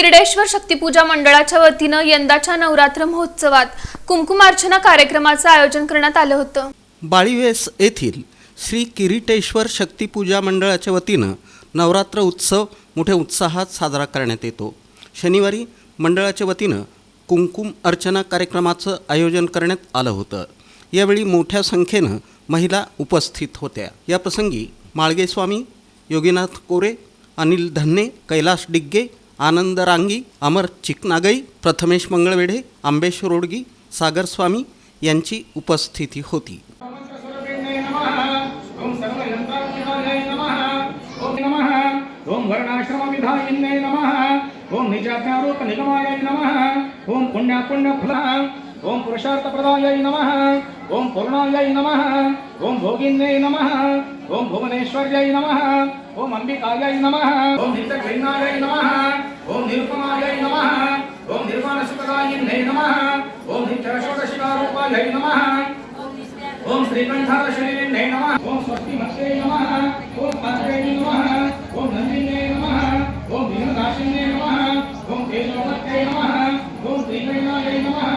किर्डेश्वर किरडेश्वर शक्तिपूजा मंडळाच्या वतीनं यंदाच्या नवरात्र महोत्सवात कुंकुमार्चना कार्यक्रमाचं आयोजन करण्यात आलं होतं. बाळीवेस येथील श्री किरीटेश्वर शक्तिपूजा मंडळाच्या वतीनं नवरात्र उत्सव मोठ्या उत्साहात साजरा करण्यात येतो. शनिवारी मंडळाच्या वतीनं कुंकुम अर्चना कार्यक्रमाचं आयोजन करण्यात आलं होतं. यावेळी मोठ्या संख्येनं महिला उपस्थित होत्या. याप्रसंगी माळगेस्वामी योगीनाथ कोरे अनिल धन्ने कैलाश डिग्गे आनंद रांगी अमर चिकनागई प्रथमेश मंगळवेढे आंबेश रोडगी सागर स्वामी यांची उपस्थिती होती. नमः ओम सर्वयन्त्रात्मिकाय नमः. ओम नमः ओम वर्णाश्रमविधायिन्ये नमः ओम निजाज्ञारूपनिगमाय नमः ओम पुण्यापुण्यफलाय ओम पुरुषार्थप्रदायै नमः ओम पूर्णायै नमः ओम भोगिन्ये नमः ओम भुवनेश्वर्यै नमः ओम अम्बिकायै नमः ओम नित्यग्रहिणायै निर्वाणसुखदायिन्ये नमः ओम नित्यरषोडशिकारूपायै नमः ओम श्रीकंठार शरीरे नमः ओम स्वस्ति मत्ते नमः ओम पात्रे नमः ओम नंदिने नमः ओम भीमदासिने नमः ओम तेजोमत्ते नमः ओम श्रीकैलाय नमः